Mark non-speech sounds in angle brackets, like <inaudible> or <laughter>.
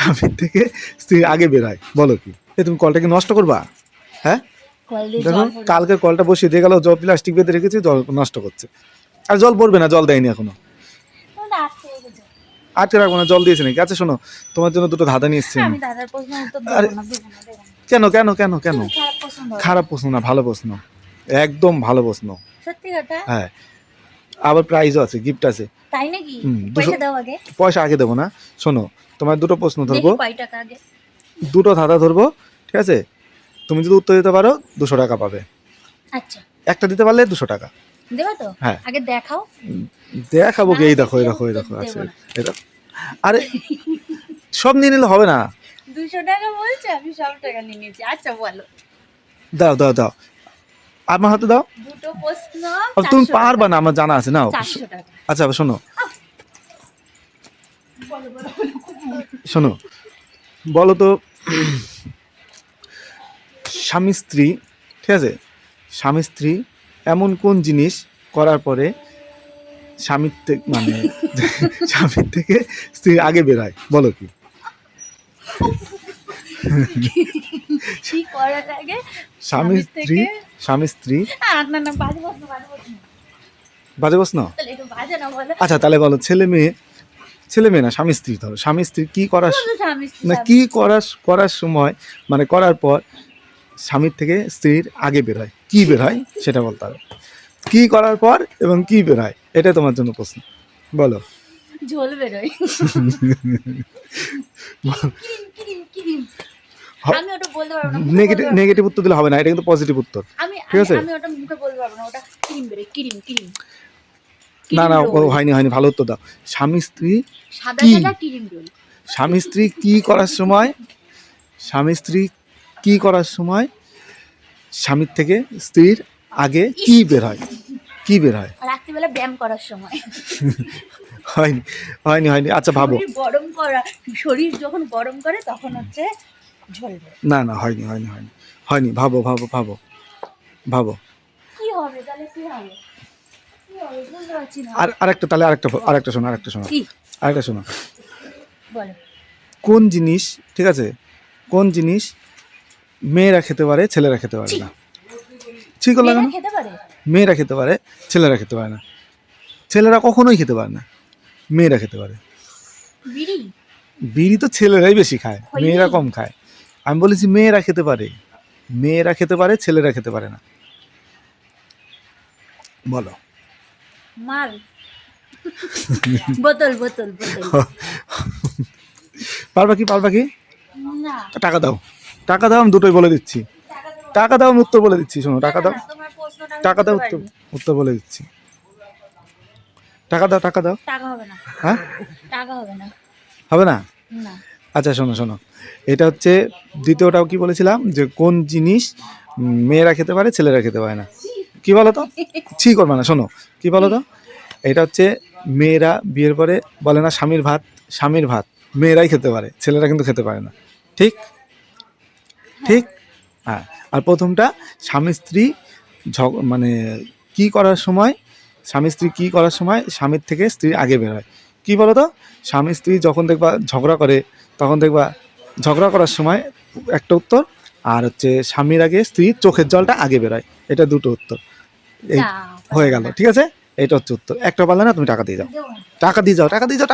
স্বামীর থেকে স্ত্রী আগে বেরোয়। বলো কি? এ তুমি কলটাকে নষ্ট করবা? হ্যাঁ? দেখো কালকে কলটা বসিয়ে দিয়ে গেল জল প্লাস্টিক বেঁধে রেখেছি জল নষ্ট করছে। আর জল পড়বে না জল দেয়নি এখনও। আটকে রাখব না জল দিয়েছে নাকি? আচ্ছা শোনো তোমার জন্য দুটো ধাঁধা নিয়ে এসছি কেন কেন কেন কেন। খারাপ প্রশ্ন না ভালো প্রশ্ন। একদম ভালো প্রশ্ন। হ্যাঁ। আবার প্রাইজও আছে গিফট আছে। তাই নাকি? পয়সা দাও আগে। পয়সা আগে দেবো না। শোনো তোমার দুটো প্রশ্ন ধরবো। কয় টাকা আগে। দুটো ধাঁধা ধরবো ঠিক আছে? তুমি যদি উত্তর দিতে পারো দুশো টাকা পাবে। আচ্ছা। একটা দিতে পারলে দুশো টাকা। দেবা তো? হ্যাঁ। আগে দেখাও। দেখাবো কি? এই দেখো এই দেখো এই দেখো আছে এই আরে সব নিয়ে নিলে হবে না। দুশো টাকা বলছো? আমি সব টাকা নিয়ে নিয়েছি। আচ্ছা বলো। দাও দাও দাও। আমার হাতে দাও। দুটো প্রশ্ন তুমি 400 পারবা না আমার জানা আছে না আচ্ছা শোনো। শোনো বলো তো স্বামী স্ত্রী ঠিক আছে? স্বামী স্ত্রী এমন কোন জিনিস করার পরে স্বামীর থেকে মানে <laughs> স্বামীর থেকে স্ত্রী আগে বেরোয়? বলো কি? <laughs> কি করার আগে স্বামী স্ত্রী? স্বামী স্ত্রী? না না বাজে প্রশ্ন বাজে প্রশ্ন। আচ্ছা তাহলে বলো ছেলে মেয়ে ছেলে মেয়ে না স্বামী স্ত্রী ধরো। স্বামী স্ত্রী কি করার না। কি করার করার সময় মানে করার পর স্বামীর থেকে স্ত্রীর আগে বের বেরোয় কি বেরোয় সেটা বলতে হবে। কি করার পর এবং কি বেরোয় এটা তোমার জন্য প্রশ্ন। বলো। ঝোল বেরোয়। <laughs> কিরিম, কিরিম, কিরিম। হ- আমি ওটা বলতে পারব না নেগেটিভ নেগেটিভ উত্তর দিলে হবে না এটা কিন্তু পজিটিভ উত্তর। আমি ঠিক আছে? আমি- ওটা মুখে বলতে পারব না ওটা কিরিম কিরিম কিরিম। না না ও হয়নি হয়নি ভালো উত্তর দাও। স্বামী স্ত্রী সাদা? সাদা কিরিম রোল। স্বামী স্ত্রী কি করার সময়? স্বামী স্ত্রী কি করার সময়? স্বামীর থেকে স্ত্রীর আগে কি বের হয়? কি বের হয়? রাত্রিবেলা ব্যায়াম করার সময়। হয়নি হয়নি হয়নি। আচ্ছা ভাবো। গরম করা শরীর যখন গরম করে তখন হচ্ছে না না হয়নি হয়নি হয়নি। হয়নি ভাবো ভাবো ভাবো। ভাবো। কি হবে তাহলে কি হবে? না। আর আরেকটা তাহলে আরেকটা আরেকটা শোনো আরেকটা শোনো। আরেকটা শোনো। কোন জিনিস ঠিক আছে? কোন জিনিস মেয়েরা খেতে পারে ছেলেরা খেতে পারে না? ঠিক মেয়েরা কেন? মেয়েরা খেতে পারে ছেলেরা খেতে পারে না। ছেলেরা কখনোই খেতে পারে না মেয়েরা খেতে পারে। বিড়ি? বিড়ি তো ছেলেরাই বেশি খায় মেয়েরা কম খায়। আমি বলেছি মেয়েরা খেতে পারে। মেয়েরা খেতে পারে ছেলেরা খেতে পারে না। বলো। মাল বোতল বোতল পারবা কি পারবা কি টাকা দাও। টাকা দাও আমি দুটোই বলে দিচ্ছি। টাকা দাও আমি উত্তর বলে দিচ্ছি শোনো টাকা দাও। টাকা দাও উত্তর। উত্তর বলে দিচ্ছি। টাকা দাও টাকা দাও। টাকা হবে না। হ্যাঁ? টাকা হবে না। হবে না। আচ্ছা শোনো শোনো। এটা হচ্ছে দ্বিতীয়টাও কি বলেছিলাম? যে কোন জিনিস মেয়েরা খেতে পারে, ছেলেরা খেতে পারে না। কি বলো তো ছি করবে না, শোনো। কি বলো তো এটা হচ্ছে মেয়েরা বিয়ের পরে বলে না স্বামীর ভাত স্বামীর ভাত। মেয়েরাই খেতে পারে, ছেলেরা কিন্তু খেতে পারে না। ঠিক? ঠিক? হ্যাঁ। আর প্রথমটা, স্বামী স্ত্রী মানে কি করার সময়, স্বামী স্ত্রী কি করার সময় স্বামীর থেকে স্ত্রী আগে বেরোয় কি বলো তো স্বামী স্ত্রী যখন দেখবা ঝগড়া করে তখন দেখবা ঝগড়া করার সময় একটা উত্তর আর হচ্ছে স্বামীর আগে স্ত্রীর চোখের জলটা আগে বেরোয়। এটা দুটো উত্তর। এই হয়ে গেল ঠিক আছে? এটা হচ্ছে উত্তর। একটা পারলে না তুমি টাকা দিয়ে যাও। টাকা দিয়ে যাও টাকা দিয়ে যাও টাকা